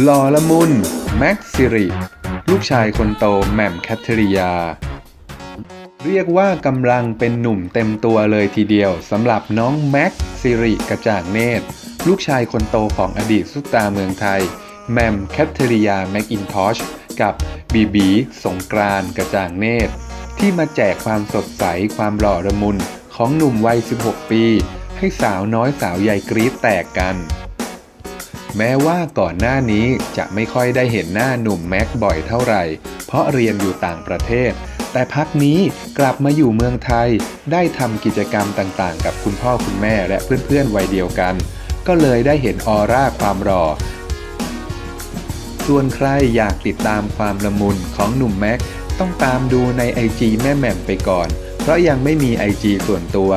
หล่อละมุน แม็กซิริ ลูกชายคนโตแหม่มแคทเธอรียา เรียกว่ากำลังเป็นหนุ่มเต็มตัวเลยทีเดียวสำหรับน้องแม็กซิริกระจ่างเนตร ลูกชายคนโตของอดีตซุปตาเมืองไทยแหม่มแคทเธอรียาแม็กอินทอชกับบีบีสงกรานกระจ่างเนตร ที่มาแจกความสดใสความหล่อระมุนของหนุ่มวัย 16 ปี ให้สาวน้อยสาวใหญ่กรี๊ดแตกกัน แม้ว่าก่อนหน้านี้จะไม่ค่อยได้เห็นหน้าหนุ่มแม็กบ่อยเท่าไหร่ เพราะเรียนอยู่ต่างประเทศ แต่พักนี้กลับมาอยู่เมืองไทย ได้ทำกิจกรรมต่างๆ กับคุณพ่อคุณแม่และเพื่อนๆวัยเดียวกัน ก็เลยได้เห็นออร่าความหล่อส่วนใครอยากติดตามความละมุนของหนุ่มแม็กต้องตามดูใน IG แม่แหม่มไปก่อน เพราะยังไม่มี IG ส่วนตัว